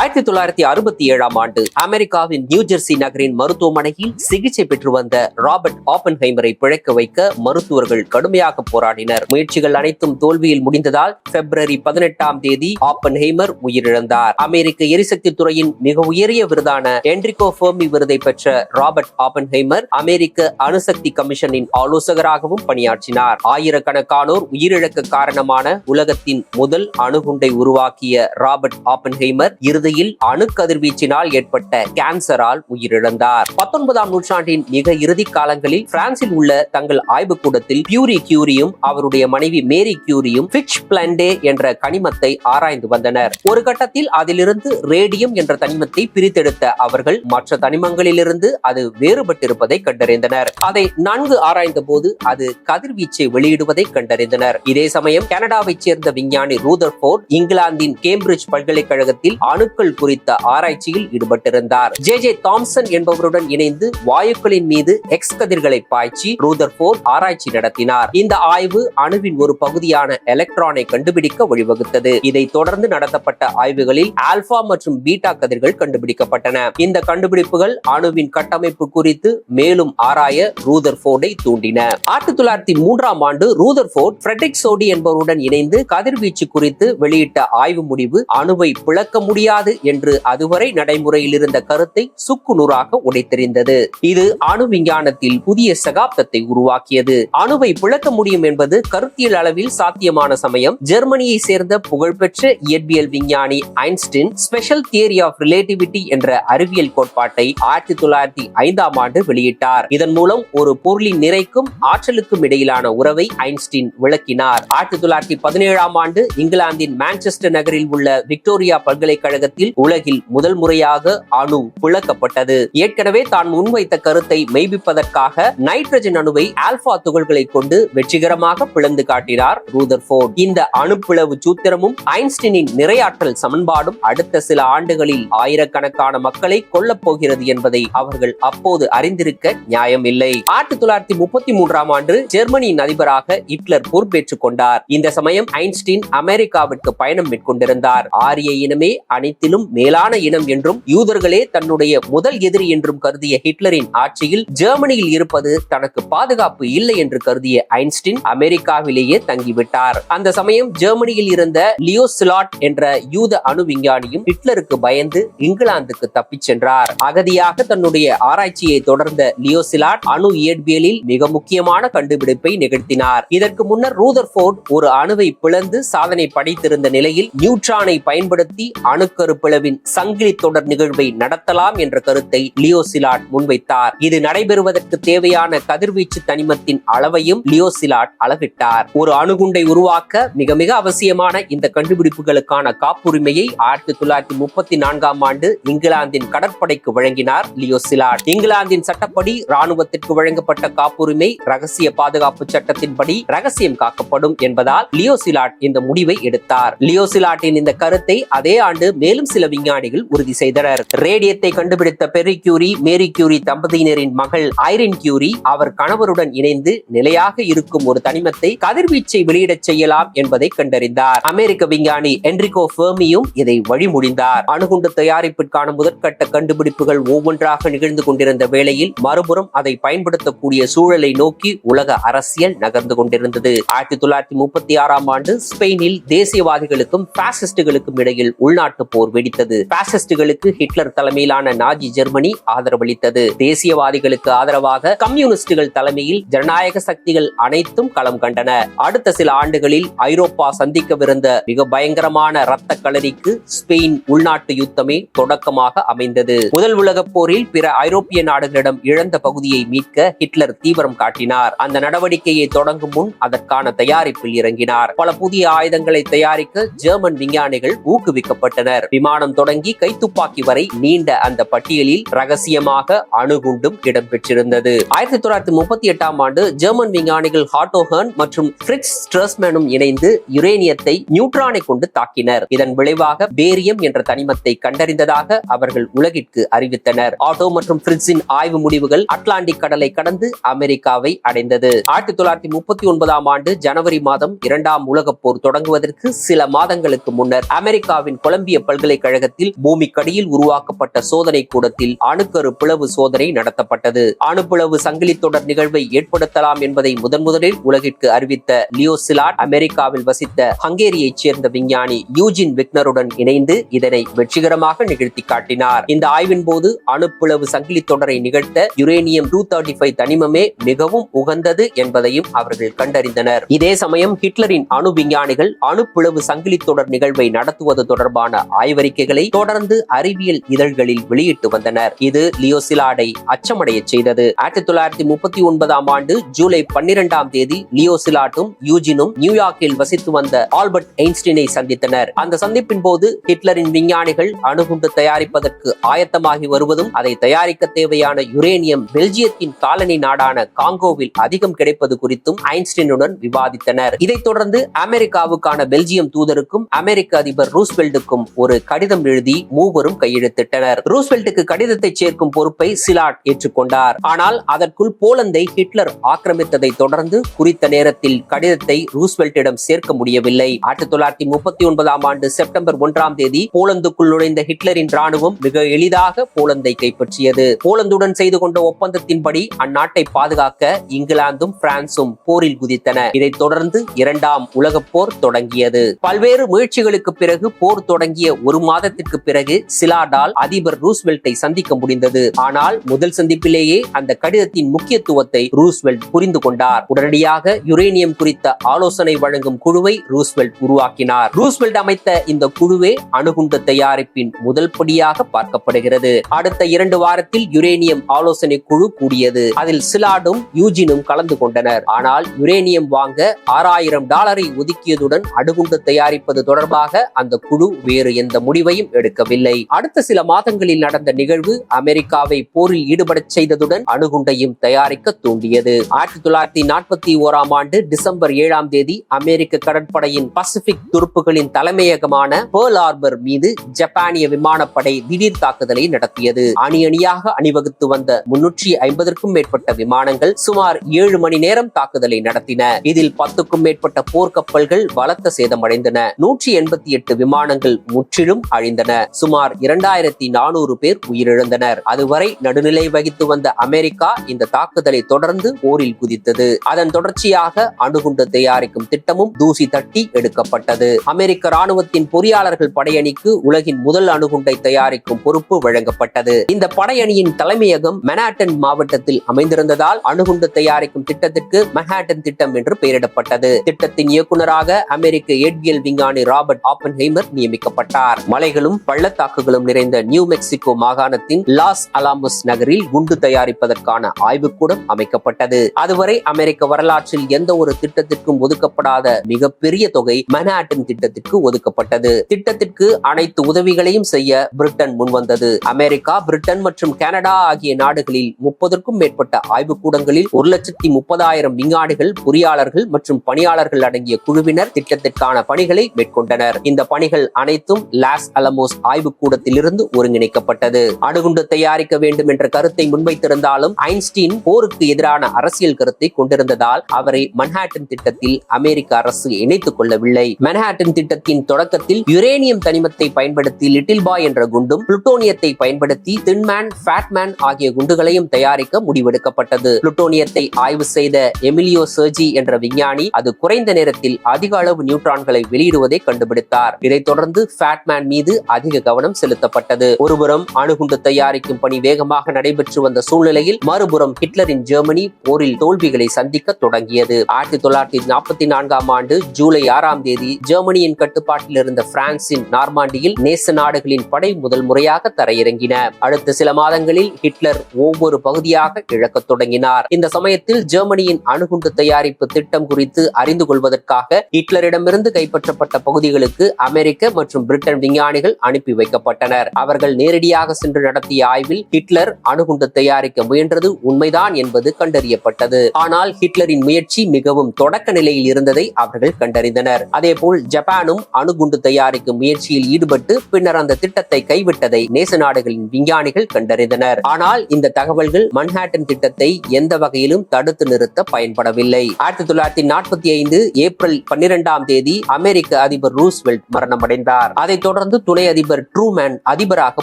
ஆயிரத்தி தொள்ளாயிரத்தி அறுபத்தி ஏழாம் ஆண்டு அமெரிக்காவின் நியூ ஜெர்சி நகரின் மருத்துவமனையில் சிகிச்சை பெற்று வந்த ராபர்ட் ஆப்பன்ஹைமரை பிழைக்க வைக்க மருத்துவர்கள் கடுமையாக போராடினர். முயற்சிகள் அனைத்தும் தோல்வியில் முடிந்ததால் பிப்ரவரி பதினெட்டாம் தேதி ஆப்பன்ஹைமர் உயிரிழந்தார். அமெரிக்க எரிசக்தி துறையின் மிக உயரிய விருதான என்ரிகோ ஃபெர்மி விருதை பெற்ற ராபர்ட் ஆப்பன்ஹைமர் அமெரிக்க அணுசக்தி கமிஷனின் ஆலோசகராகவும் பணியாற்றினார். ஆயிரக்கணக்கானோர் உயிரிழக்க காரணமான உலகத்தின் முதல் அணுகுண்டை உருவாக்கிய ராபர்ட் ஆப்பன்ஹைமர் இறுதியில் அணு கதிர்வீச்சினால் ஏற்பட்ட கேன்சரால் உயிரிழந்தார். பத்தொன்பதாம் நூற்றாண்டின் மிக இறுதி காலங்களில் பிரான்சில் உள்ள தங்கள் ஆய்வுக்கூடத்தில் பியூரி கியூரியும் அவருடைய மனைவி மேரி கியூரியும் ஃபிட்ச் பிளண்டே என்ற கனிமத்தை ஆராய்ந்து வந்தனர். ஒரு கட்டத்தில் அதிலிருந்து ரேடியம் என்ற தனிமத்தை பிரித்தெடுத்த அவர்கள் மற்ற தனிமங்களிலிருந்து அது வேறுபட்டிருப்பதை கண்டறிந்தனர். அதை நன்கு ஆராய்ந்த போது அது கதிர்வீச்சை வெளியிடுவதை கண்டறிந்தனர். இதே சமயம் கனடாவைச் சேர்ந்த விஞ்ஞானி ரூதர்போர்ட் இங்கிலாந்தின் கேம்பிரிட்ஜ் பல்கலைக்கழகத்தில் அணுக்கள் குறித்த ஆராய்ச்சியில் ஈடுபட்டிருந்தார். ஜே ஜே தாம்சன் என்பவருடன் இணைந்து வாயுக்களின் மீது எக்ஸ் கதிர்களை பாய்ச்சி ரூதர்போர்ட் ஆராய்ச்சி நடத்தினார். இந்த ஆய்வு அணுவின் ஒரு பகுதியான எலக்ட்ரானை கண்டுபிடிக்க வழிவகுத்தது. இதை தொடர்ந்து நடத்தப்பட்ட ஆய்வுகளில் ஆல்பா மற்றும் பீட்டா கதிர்கள் கண்டுபிடிக்கப்பட்டன. இந்த கண்டுபிடிப்புகள் அணுவின் கட்டமைப்பு குறித்து மேலும் ஆராய ரூதர்போர்டை தூண்டின. ஆயிரத்தி தொள்ளாயிரத்தி மூன்றாம் ஆண்டு ரூதர்போர்ட் ஃபிரெட்ரிக் சோடி என்பவருடன் இணைந்து கதிர்வீச்சு குறித்து வெளியிட்ட ஆய்வு முடிவு அணுவை பிளக்க முடியாது என்று அதுவரை நடைமுறையில் இருந்த கருத்தை சுக்குநூறாக உடைத்தெறிந்தது. இது அணு விஞ்ஞானத்தில் புதிய சகாப்தத்தை உருவாக்கியது. அணுவை பிளக்க முடியும் என்பது கருத்தியல் அளவில் சாத்தியமான சமயம். ஜெர்மனியை சேர்ந்த புகழ்பெற்ற இயற்பியல் விஞ்ஞானி Einstein special theory of relativity என்ற அறிவியல் கோட்பாட்டை ஆயிரத்தி தொள்ளாயிரத்தி ஐந்தாம் ஆண்டு வெளியிட்டார். இதன் மூலம் ஒரு பொருளின் நிறைக்கும் ஆற்றலுக்கும் இடையிலான உறவை ஐன்ஸ்டீன் விளக்கினார். ஆயிரத்தி தொள்ளாயிரத்தி பதினேழாம் ஆண்டு இங்கிலாந்தின் மான்செஸ்டர் நகரில் உள்ள விக்டோரியா பல்கலைக்கழகத்தில் உலகில் முதல் முறையாக அணு பிளக்கப்பட்டது. ஏற்கனவே தான் முன்வைத்த கருத்தை மெய்ப்பிப்பதற்காக நைட்ரஜன் அணுவை ஆல்பா துகள்களை கொண்டு வெற்றிகரமாக பிளந்து காட்டினார் ரூதர்போர்ட் இந்த அணுப்பிளவு சூத்திரமும் ஐன்ஸ்டீனின் நிறையாற்றல் சமன்பாடும் அடுத்த சில ஆண்டுகளில் ஆயிரக்கணக்கான மக்களை கொல்லப் போகிறது என்பதை அவர்கள் அப்போது அறிந்திருக்க நியாயம் இல்லை. ஆயிரத்தி தொள்ளாயிரத்தி முப்பத்தி மூன்றாம் ஆண்டு ஜெர்மனியின் அதிபராக ஹிட்லர் பொறுப்பேற்றுக் கொண்டார். இந்த சமயம் ஐன்ஸ்டீன் அமெரிக்காவிற்கு பயணம் மேற்கொண்டிருந்தார். ஆரிய இனமே அனைத்து அனைத்திலும் மேலான இனம் என்றும் யூதர்களே தன்னுடைய முதல் எதிரி என்றும் கருதிய ஹிட்லரின் ஆட்சியில் ஜெர்மனியில் இருப்பது தனக்கு பாதுகாப்பு இல்லை என்று கருதிய ஐன்ஸ்டின் அமெரிக்காவிலேயே தங்கிவிட்டார். அந்த சமயம் ஜெர்மனியில் இருந்த லியோ சிலாட் என்ற யூத அணு விஞ்ஞானியும் ஹிட்லருக்கு பயந்து இங்கிலாந்துக்கு தப்பிச் சென்றார். அகதியாக தன்னுடைய ஆராய்ச்சியை தொடர்ந்த லியோ சிலாட் அணு இயற்பியலில் மிக முக்கியமான கண்டுபிடிப்பை நிகழ்த்தினார். இதற்கு முன்னர் ரூதர்போர்ட் ஒரு அணுவை பிளந்து சாதனை படைத்திருந்த நிலையில் நியூட்ரானை பயன்படுத்தி அணுக்கரு பிளவின் சங்கிலி தொடர் நிகழ்வை நடத்தலாம் என்ற கருத்தை லியோசிலாட் முன்வைத்தார். இது நடைபெறுவதற்கு தேவையான கதிர்வீச்சு தனிமத்தின் அளவையும் லியோசிலாட் அளவிட்டார். ஒரு அணுகுண்டை உருவாக்க மிக மிக அவசியமான இந்த கண்டுபிடிப்புகளுக்கான காப்புரிமையை ஆயிரத்தி தொள்ளாயிரத்தி முப்பத்தி நான்காம் ஆண்டு இங்கிலாந்தின் கடற்படைக்கு வழங்கினார் லியோசிலாட். இங்கிலாந்தின் சட்டப்படி ராணுவத்திற்கு வழங்கப்பட்ட காப்புரிமை ரகசிய பாதுகாப்பு சட்டத்தின்படி ரகசியம் காக்கப்படும் என்பதால் லியோசிலாட் இந்த முடிவை எடுத்தார். லியோசிலாட்டின் இந்த கருத்தை அதே ஆண்டு மேலும் சில விஞ்ஞானிகள் உறுதி செய்தனர். ரேடியத்தை கண்டுபிடித்த பெரி கியூரி மேரி கியூரி தம்பதியினரின் மகள் ஐரின் கியூரி அவர் கணவருடன் இணைந்து நிலையாக இருக்கும் ஒரு தனிமத்தை கதிர்வீச்சை வெளியிடச் செய்யலாம் என்பதை கண்டறிந்தார். அமெரிக்க விஞ்ஞானி என்ரிகோ ஃபெர்மியும் இதை வழிமுடிந்தார் அணுகுண்டு தயாரிப்பிற்கான முதற்கட்ட கண்டுபிடிப்புகள் ஒவ்வொன்றாக நிகழ்ந்து கொண்டிருந்த வேளையில் மறுபுறம் அதை பயன்படுத்தக்கூடிய சூழலை நோக்கி உலக அரசியல் நகர்ந்து கொண்டிருந்தது. ஆயிரத்தி தொள்ளாயிரத்தி முப்பத்தி ஆறாம் ஆண்டு ஸ்பெயினில் தேசியவாதிகளுக்கும் பாசிஸ்டுகளுக்கும் இடையில் உள்நாட்டு போர் வெடித்தது. பாசிஸ்டுகளுக்கு ஹிட்லர் தலைமையிலான நாஜி ஜெர்மனி ஆதரவளித்தது. தேசியவாதிகளுக்கு ஆதரவாக கம்யூனிஸ்டுகள் தலைமையில் ஜனநாயக சக்திகள் அனைத்தும் களம் கண்டன. அடுத்த சில ஆண்டுகளில் ஐரோப்பா சந்திக்கவிருந்த மிக பயங்கரமான இரத்த களரிக்கு ஸ்பெயின் உள்நாட்டு யுத்தமே தொடக்கமாக அமைந்தது. முதல் உலகப் போரில் பிற ஐரோப்பிய நாடுகளிடம் இழந்த பகுதியை மீட்க ஹிட்லர் தீவிரம் காட்டினார். அந்த நடவடிக்கையை தொடங்கும் முன் அதற்கான தயாரிப்பில் இறங்கினார். பல புதிய ஆயுதங்களை தயாரிக்க ஜெர்மன் விஞ்ஞானிகள் ஊக்குவிக்கப்பட்டனர். விமானம் தொடங்கி கைத்துப்பாக்கி வரை நீண்ட அந்த பட்டியலில் ரகசியமாக அணுகுண்டும் இடம்பெற்றிருந்தது. ஆயிரத்தி தொள்ளாயிரத்தி முப்பத்தி எட்டாம் ஆண்டு ஜெர்மன் விஞ்ஞானிகள் ஹாட்டோஹன் மற்றும் பிரிட்ஸ் ஸ்ட்ரெஸ்மேனும் இணைந்து யுரேனியத்தை நியூட்ரானை கொண்டு தாக்கினர். இதன் விளைவாக பேரியம் என்ற தனிமத்தை கண்டறிந்ததாக அவர்கள் உலகிற்கு அறிவித்தனர். ஆட்டோ மற்றும் பிரிட்ஸின் ஆய்வு முடிவுகள் அட்லாண்டிக் கடலை கடந்து அமெரிக்காவை அடைந்தது. ஆயிரத்தி தொள்ளாயிரத்தி முப்பத்தி ஒன்பதாம் ஆண்டு ஜனவரி மாதம் இரண்டாம் உலகப் போர் தொடங்குவதற்கு சில மாதங்களுக்கு முன்னர் அமெரிக்காவின் கொலம்பிய பல்கலை பல்கலைக்கழகத்தில் பூமிக்கடியில் உருவாக்கப்பட்ட சோதனை கூடத்தில் அணுக்கரு பிளவு சோதனை நடத்தப்பட்டது. அணுப்பிளவு சங்கிலி தொடர் நிகழ்வை ஏற்படுத்தலாம் என்பதை முதன் முதலில் உலகிற்கு அறிவித்த லியோ சிலாட் அமெரிக்காவில் வசித்த ஹங்கேரியைச் சேர்ந்த விஞ்ஞானி யூஜின் விக்னருடன் இணைந்து இதனை வெற்றிகரமாக நிகழ்த்தி காட்டினார். இந்த ஆய்வின் போது அணுப்பிளவு சங்கிலி தொடரை நிகழ்த்த யுரேனியம் டூ தேர்ட்டி ஃபைவ் தனிமமே மிகவும் உகந்தது என்பதையும் அவர்கள் கண்டறிந்தனர். இதே சமயம் ஹிட்லரின் அணு விஞ்ஞானிகள் அணுப்பிளவு சங்கிலி தொடர் நிகழ்வை நடத்துவது தொடர்பான ஆய்வு ஆய்வறிக்கைகளை தொடர்ந்து அறிவியல் இதழ்களில் வெளியிட்டு வந்தனர். இது லியோசிலாடை அச்சமடைய செய்தது. ஆயிரத்தி தொள்ளாயிரத்தி முப்பத்தி ஒன்பதாம் ஆண்டு ஜூலை பன்னிரெண்டாம் தேதி லியோசிலாட்டும் யூஜினும் நியூயார்க்கில் வசித்து வந்த ஆல்பர்ட் ஐன்ஸ்டீனை சந்தித்தனர். அந்த சந்திப்பின் போது ஹிட்லரின் விஞ்ஞானிகள் அணுகுண்டு தயாரிப்பதற்கு ஆயத்தமாகி வருவதும் அதை தயாரிக்க தேவையான யுரேனியம் பெல்ஜியத்தின் காலனி நாடான காங்கோவில் அதிகம் கிடைப்பது குறித்தும் ஐன்ஸ்டீனுடன் விவாதித்தனர். இதைத் தொடர்ந்து அமெரிக்காவுக்கான பெல்ஜியம் தூதருக்கும் அமெரிக்க அதிபர் ரூஸ்வெல்டுக்கும் ஒரு கடிதம் எழுதி மூவரும் கையெழுத்திட்டனர். ரூஸ்வெல்ட்டுக்கு கடிதத்தை சேர்க்கும் பொறுப்பை சிலாட் ஏற்றுக்கொண்டார். ஆனால் அதற்குள் போலந்தை ஹிட்லர் ஆக்கிரமித்ததை தொடர்ந்து குறித்த நேரத்தில் கடிதத்தை ரூஸ்வெல்ட்டிடம் சேர்க்க முடியவில்லை. ஆயிரத்தி தொள்ளாயிரத்தி முப்பத்தி ஒன்பதாம் ஆண்டு செப்டம்பர் ஒன்றாம் தேதி போலந்துக்குள் நுழைந்த ஹிட்லரின் ராணுவம் மிக எளிதாக போலந்தை கைப்பற்றியது. போலந்துடன் செய்து கொண்ட ஒப்பந்தத்தின்படி அந்நாட்டை பாதுகாக்க இங்கிலாந்தும் பிரான்சும் போரில் குதித்தன. இதைத் தொடர்ந்து இரண்டாம் உலகப் போர் தொடங்கியது. பல்வேறு முயற்சிகளுக்கு பிறகு போர் தொடங்கிய ஒரு மாதத்திற்கு பிறகு சிலாடால் அதிபர் ரூஸ்வெல்ட்டை சந்திக்க முடிந்தது. ஆனால் முதல் சந்திப்பிலேயே அந்த கடிதத்தின் முக்கியத்துவத்தை ரூஸ்வெல்ட் புரிந்து கொண்டார். உடனடியாக யுரேனியம் குறித்த ஆலோசனை வழங்கும் குழுவை ரூஸ்வெல்ட் உருவாக்கினார். ரூஸ்வெல்ட் அமைத்த இந்த குழுவே அணுகுண்டு தயாரிப்பின் முதல் படியாக பார்க்கப்படுகிறது. அடுத்த இரண்டு வாரத்தில் யுரேனியம் ஆலோசனை குழு கூடியது. அதில் சிலாடும் யூஜினும் கலந்து கொண்டனர். ஆனால் யுரேனியம் வாங்க ஆறாயிரம் டாலரை ஒதுக்கியதுடன் அணுகுண்டு தயாரிப்பது தொடர்பாக அந்த குழு வேறு எந்த முடிவையும் எடுக்கவில்லை. அடுத்த சில மாதங்களில் நடந்த நிகழ்வு அமெரிக்காவை போரில் ஈடுபடச் செய்ததுடன் அணுகுண்டையும் தயாரிக்க தூண்டியது. ஆயிரத்தி தொள்ளாயிரத்தி நாற்பத்தி ஓராம் ஆண்டு டிசம்பர் ஏழாம் தேதி அமெரிக்க கடற்படையின் பசிபிக் துருப்புகளின் தலைமையகமான பேர்ல் ஆர்பர் மீது ஜப்பானிய விமானப்படை திடீர் தாக்குதலை நடத்தியது. அணி அணியாக அணிவகுத்து வந்த முன்னூற்றி ஐம்பதற்கும் மேற்பட்ட விமானங்கள் சுமார் ஏழு மணி நேரம் தாக்குதலை நடத்தின. இதில் பத்துக்கும் மேற்பட்ட போர்க்கப்பல்கள் பலத்த சேதமடைந்தன. நூற்றி எண்பத்தி எட்டு விமானங்கள் முற்றிலும் அழிந்தன. சுமார் இரண்டாயிரத்தி நானூறு பேர் உயிரிழந்தனர். அதுவரை நடுநிலை வகித்து வந்த அமெரிக்கா இந்த தாக்குதலை தொடர்ந்து போரில் குதித்தது. அதன் தொடர்ச்சியாக அணுகுண்டு தயாரிக்கும் திட்டமும் தூசி தட்டி எடுக்கப்பட்டது. அமெரிக்க ராணுவத்தின் பொறியாளர்கள் படையணிக்கு உலகின் முதல் அணுகுண்டை தயாரிக்கும் பொறுப்பு வழங்கப்பட்டது. இந்த படையணியின் தலைமையகம் மெனாட்டன் மாவட்டத்தில் அமைந்திருந்ததால் அணுகுண்டு தயாரிக்கும் திட்டத்திற்கு மெஹாட்டன் திட்டம் என்று பெயரிடப்பட்டது. திட்டத்தின் இயக்குநராக அமெரிக்க ஏட்கியல் விஞ்ஞானி ராபர்ட் ஆப்பன்ஹைமர் நியமிக்கப்பட்டார். மலைகளும் பள்ளத்தாக்குகளும் நிறைந்த நியூ மெக்சிகோ மாகாணத்தின் லாஸ் அலாமஸ் நகரில் குண்டு தயாரிப்பதற்கான ஆய்வுக்கூடம் அமைக்கப்பட்டது. அதுவரை அமெரிக்க வரலாற்றில் எந்த ஒரு திட்டத்திற்கும் ஒதுக்கப்படாத மிகப்பெரிய தொகை மன்ஹாட்டன் திட்டத்திற்கு ஒதுக்கப்பட்டது. திட்டத்திற்கு அனைத்து உதவிகளையும் செய்ய பிரிட்டன் முன்வந்தது. அமெரிக்கா பிரிட்டன் மற்றும் கனடா ஆகிய நாடுகளில் முப்பதற்கும் மேற்பட்ட ஆய்வுக்கூடங்களில் ஒரு லட்சத்தி முப்பதாயிரம் விஞ்ஞானிகள் பொறியாளர்கள் மற்றும் பணியாளர்கள் அடங்கிய குழுவினர் திட்டத்திற்கான பணிகளை மேற்கொண்டனர். இந்த பணிகள் அனைத்தும் லாஸ் அலமோஸ் ஆய்வுக்கூடத்திலிருந்து ஒருங்கிணைக்கப்பட்டது. அணுகுண்டு தயாரிக்க வேண்டும் என்ற கருத்தை முன்வைத்திருந்தாலும் ஐன்ஸ்டீன் போருக்கு எதிரான அரசியல் கருத்தை கொண்டிருந்ததால் அவரை மன்ஹாட்டன் திட்டத்தில் அமெரிக்க அரசு இணைத்துக் கொள்ளவில்லை. மன்ஹாட்டன் திட்டத்தின் தொடக்கத்தில் யுரேனியம் தனிமத்தை பயன்படுத்தி லிட்டில் பாய் என்ற குண்டும் புளுட்டோனியத்தை பயன்படுத்தி தின்மேன் ஃபேட்மேன் ஆகிய குண்டுகளையும் தயாரிக்க முடிவெடுக்கப்பட்டது. புளுட்டோனியத்தை ஆய்வு செய்த எமிலியோ சர்ஜி என்ற விஞ்ஞானி அது குறைந்த நேரத்தில் அதிக அளவு நியூட்ரான்களை வெளியிடுவதை கண்டுபிடித்தார். இதைத் தொடர்ந்து ஃபேட்மேன் மீது அதிக கவனம் செலுத்தப்பட்டது. ஒருபுறம் அணுகுண்டு தயாரிக்கும் பணி வேகமாக நடைபெற்று வந்த சூழ்நிலையில் மறுபுறம் ஹிட்லரின் ஜெர்மனி போரில் தோல்விகளை சந்திக்க தொடங்கியது. ஆயிரத்தி தொள்ளாயிரத்தி நாற்பத்தி நான்காம் ஆண்டு ஜூலை ஆறாம் தேதி ஜெர்மனியின் கட்டுப்பாட்டில் இருந்த பிரான்சின் நார்மாண்டியில் நேச நாடுகளின் படை முதல் முறையாக தரையிறங்கின. அடுத்த சில மாதங்களில் ஹிட்லர் ஒவ்வொரு பகுதியாக இழக்கத் தொடங்கினார். இந்த சமயத்தில் ஜெர்மனியின் அணுகுண்டு தயாரிப்பு திட்டம் குறித்து அறிந்து கொள்வதற்காக ஹிட்லரிடமிருந்து கைப்பற்றப்பட்ட பகுதிகளுக்கு அமெரிக்க மற்றும் பிரிட்டன் விஞ்ஞானிகள் அனுப்பி வைக்கப்பட்டனர். அவர்கள் நேரடியாக சென்று நடத்திய ஆய்வில் ஹிட்லர் அணுகுண்டு தயாரிக்க முயன்றது உண்மைதான் என்பது கண்டறியப்பட்டது. ஆனால் ஹிட்லரின் முயற்சி மிகவும் தொடக்க நிலையில் இருந்ததை அவர்கள் கண்டறிந்தனர். அதேபோல் ஜப்பானும் அணுகுண்டு தயாரிக்கும் முயற்சியில் ஈடுபட்டு பின்னர் அந்த திட்டத்தை கைவிட்டதை நேச நாடுகளின் விஞ்ஞானிகள் கண்டறிந்தனர். ஆனால் இந்த தகவல்கள் மன்ஹாட்டன் திட்டத்தை எந்த வகையிலும் தடுத்து நிறுத்த பயன்படவில்லை. ஆயிரத்தி தொள்ளாயிரத்தி நாற்பத்தி ஐந்து ஏப்ரல் பன்னிரெண்டாம் தேதி அமெரிக்க அதிபர் ரூஸ்வெல்ட் மரணமடைந்தார். அதைத் தொடர்ந்து தொடர்ந்து துணை அதிபர் ட்ரூமேன் அதிபராக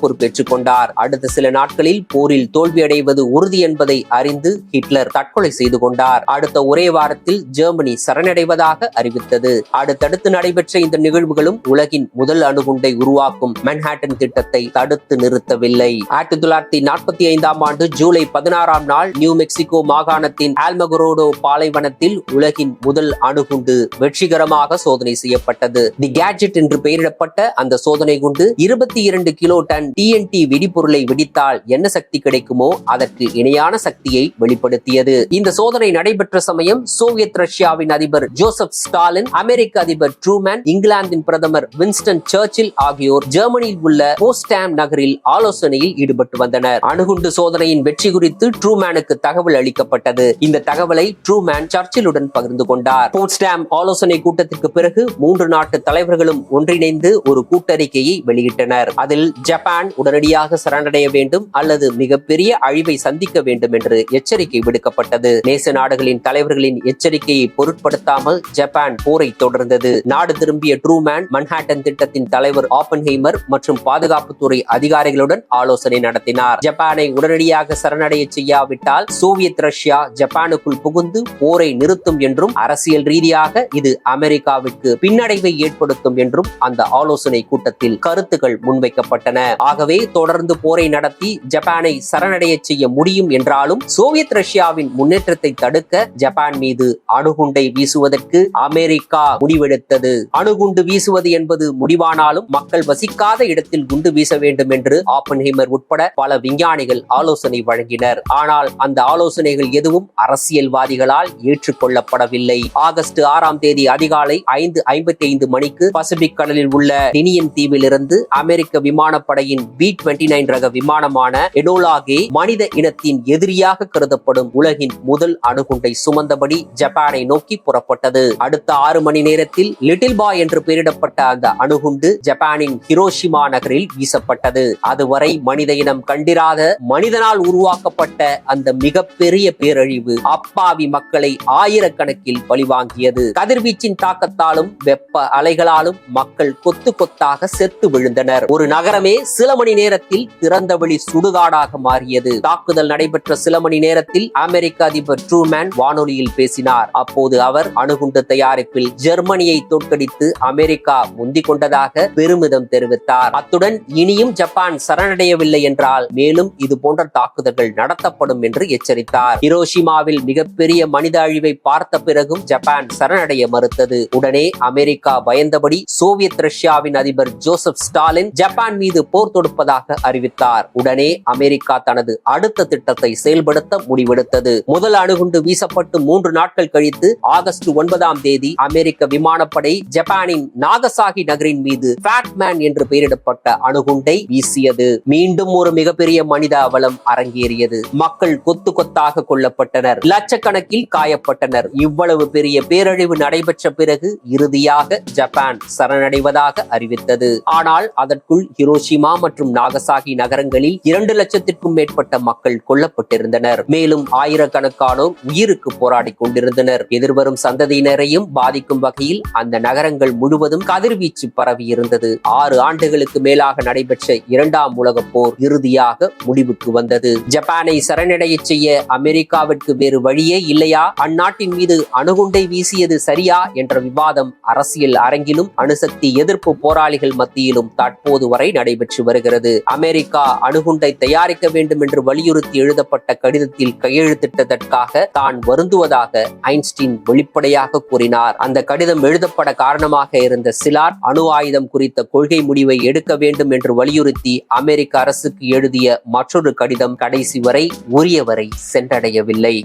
பொறுப்பேற்றுக் கொண்டார். அடுத்த சில நாட்களில் போரில் தோல்வியடைவது உறுதி என்பதை அறிந்து ஹிட்லர் தற்கொலை செய்து கொண்டார். அடுத்த ஒரே வாரத்தில் ஜெர்மனி சரணடைவதாக அறிவித்தது. அடுத்தடுத்து நடைபெற்ற இந்த நிகழ்வுகளும் உலகின் முதல் அணுகுண்டை உருவாக்கும் மன்ஹாட்டன் திட்டத்தை தடுத்து நிறுத்தவில்லை. ஆயிரத்தி தொள்ளாயிரத்தி நாற்பத்தி ஐந்தாம் ஆண்டு ஜூலை பதினாறாம் நாள் நியூ மெக்சிகோ மாகாணத்தின் ஆல்மகரோடோ பாலைவனத்தில் உலகின் முதல் அணுகுண்டு வெற்றிகரமாக சோதனை செய்யப்பட்டது. தி கேட்ஜெட் என்று பெயரிடப்பட்ட அந்த சோதனை குண்டு இருபத்தி இரண்டு கிலோ டன் டிஎன்டி வெடிபொருளை வெடித்தால் என்ன சக்தி கிடைக்குமோ அதற்கு இணையான சக்தியை வெளிப்படுத்தியது. இந்த சோதனை நடைபெற்ற சமயம் சோவியத் ரஷ்யாவின் அதிபர் ஜோசப் ஸ்டாலின் அமெரிக்க அதிபர் ட்ரூமேன் இங்கிலாந்தின் பிரதமர் வின்ஸ்டன் சர்ச்சில் ஆகியோர் ஜெர்மனியில் உள்ள போஸ்டாம் நகரில் ஆலோசனையில் ஈடுபட்டு வந்தனர். அணுகுண்டு சோதனையின் வெற்றி குறித்து ட்ரூமேனுக்கு தகவல் அளிக்கப்பட்டது. இந்த தகவலை ட்ரூமேன் சர்ச்சிலுடன் பகிர்ந்து கொண்டார். போஸ்டாம் ஆலோசனை கூட்டத்திற்கு பிறகு மூன்று நாட்டு தலைவர்களும் ஒன்றிணைந்து ஒரு கூட்ட கூட்டறிக்கையை வெளியிட்டனர். அதில் ஜப்பான் உடனடியாக சரணடைய வேண்டும் அல்லது மிகப்பெரிய அழிவை சந்திக்க வேண்டும் என்று எச்சரிக்கை விடுக்கப்பட்டது. நேச நாடுகளின் தலைவர்களின் எச்சரிக்கையை பொருட்படுத்தாமல் ஜப்பான் போரை தொடர்ந்தது. நாடு திரும்பிய ட்ரூமேன் மன்ஹாட்டன் திட்டத்தின் தலைவர் ஆப்பன்ஹெய்மர் மற்றும் பாதுகாப்புத்துறை அதிகாரிகளுடன் ஆலோசனை நடத்தினார். ஜப்பானை உடனடியாக சரணடைய செய்யாவிட்டால் சோவியத் ரஷ்யா ஜப்பானுக்குள் புகுந்து போரை நிறுத்தும் என்றும் அரசியல் ரீதியாக இது அமெரிக்காவிற்கு பின்னடைவை ஏற்படுத்தும் என்றும் அந்த ஆலோசனை கூட்டம் கூட்டத்தில் கருத்துக்கள் முன்வைக்கப்பட்டன. ஆகவே தொடர்ந்து போரை நடத்தி ஜப்பானை சரணடைய செய்ய முடியும் என்றாலும் சோவியத் ரஷ்யாவின் முன்னேற்றத்தை தடுக்க ஜப்பான் மீது அணுகுண்டை வீசுவதற்கு அமெரிக்கா முடிவெடுத்தது. அணுகுண்டு வீசுவது என்பது முடிவானாலும் மக்கள் வசிக்காத இடத்தில் குண்டு வீச வேண்டும் என்று ஆப்பன்ஹைமர் உட்பட பல விஞ்ஞானிகள் ஆலோசனை வழங்கினர். ஆனால் அந்த ஆலோசனைகள் எதுவும் அரசியல்வாதிகளால் ஏற்றுக்கொள்ளப்படவில்லை. ஆகஸ்ட் ஆறாம் தேதி அதிகாலை ஐந்து ஐம்பத்தி ஐந்து மணிக்கு பசிபிக் கடலில் உள்ள டினியன் தீவில் இருந்து அமெரிக்க விமானப்படையின் பி டுவெண்டி நைன் ரக விமானமான எடோலாகே மனித இனத்தின் எதிரியாக கருதப்படும் உலகின் முதல் அணுகுண்டை சுமந்தபடி ஜப்பானை நோக்கி புறப்பட்டது. அடுத்த ஆறு மணி நேரத்தில் லிட்டில் பாய் என்று பெயரிடப்பட்ட அந்த அணுகுண்டு ஜப்பானின் ஹிரோஷிமா நகரில் வீசப்பட்டது. அதுவரை மனித இனம் கண்டிராத மனிதனால் உருவாக்கப்பட்ட அந்த மிகப்பெரிய பேரழிவு அப்பாவி மக்களை ஆயிரக்கணக்கில் பழிவாங்கியது. கதிர்வீச்சின் தாக்கத்தாலும் வெப்ப அலைகளாலும் மக்கள் கொத்து கொத்தாக சுடுகாடாக செத்து விழுந்தனர். ஒரு நகரமே சில மணி நேரத்தில் திறந்தவெளி சுடுகாடாக மாறியது. தாக்குதல் நடைபெற்ற சில மணி நேரத்தில் அமெரிக்க அதிபர் ட்ரூமேன் வானொலியில் பேசினார். அப்போது அவர் அணுகுண்டு தயாரிப்பில் ஜெர்மனியை தோற்கடித்து அமெரிக்கா முந்திக் கொண்டதாக பெருமிதம் தெரிவித்தார். அத்துடன் இனியும் ஜப்பான் சரணடையவில்லை என்றால் மேலும் இது போன்ற தாக்குதல்கள் நடத்தப்படும் என்று எச்சரித்தார். ஹிரோஷிமாவில் மிகப்பெரிய மனித அழிவை பார்த்த பிறகும் ஜப்பான் சரணடைய மறுத்தது. உடனே அமெரிக்கா பயந்தபடி சோவியத் ரஷ்யாவின் அதிபர் ஜோசப் ஸ்டாலின் ஜப்பான் மீது போர் தொடுப்பதாக அறிவித்தார். உடனே அமெரிக்கா தனது அடுத்த திட்டத்தை செயல்படுத்த முடிவெடுத்தது. முதல் அணுகுண்டு வீசப்பட்டு மூன்று நாட்கள் கழித்து ஆகஸ்ட் ஒன்பதாம் தேதி அமெரிக்க விமானப்படை ஜப்பானின் நாகசாகி நகரின் மீது ஃபேட்மேன் என்று பெயரிடப்பட்ட அணுகுண்டை வீசியது. மீண்டும் ஒரு மிகப்பெரிய மனித அவலம் அரங்கேறியது. மக்கள் கொத்து கொத்தாக கொல்லப்பட்டனர். லட்சக்கணக்கில் காயப்பட்டனர். இவ்வளவு பெரிய பேரழிவு நடைபெற்ற பிறகு இறுதியாக ஜப்பான் சரணடைவதாக அறிவித்தது. ஆனால் அதற்குள் ஹிரோஷிமா மற்றும் நாகசாகி நகரங்களில் இரண்டு லட்சத்திற்கும் மேற்பட்ட மக்கள் கொல்லப்பட்டிருந்தனர். மேலும் ஆயிரக்கணக்கானோர் உயிருக்கு போராடி கொண்டிருந்தனர். எதிர்வரும் சந்ததியினரையும் பாதிக்கும் வகையில் அந்த நகரங்கள் முழுவதும் கதிர்வீச்சு பரவி இருந்தது. ஆறு ஆண்டுகளுக்கு மேலாக நடைபெற்ற இரண்டாம் உலகப் போர் இறுதியாக முடிவுக்கு வந்தது. ஜப்பானை சரணடைய செய்ய அமெரிக்காவிற்கு வேறு வழியே இல்லையா? அந்நாட்டின் மீது அணுகுண்டை வீசியது சரியா? என்ற விவாதம் அரசியல் அரங்கிலும் அணுசக்தி எதிர்ப்பு போராளிகள் மத்தியிலும் தற்போது வரை நடைபெற்று வருகிறது. அமெரிக்கா அணுகுண்டை தயாரிக்க வேண்டும் என்று வலியுறுத்தி எழுதப்பட்ட கடிதத்தில் கையெழுத்திட்டதற்காக தான் வருந்துவதாக ஐன்ஸ்டீன் வெளிப்படையாக கூறினார். அந்த கடிதம் எழுதப்பட காரணமாக இருந்த சிலார் அணு ஆயுதம் குறித்த கொள்கை முடிவை எடுக்க வேண்டும் என்று வலியுறுத்தி அமெரிக்க அரசுக்கு எழுதிய மற்றொரு கடிதம் கடைசி வரை உரியவரை சென்றடையவில்லை.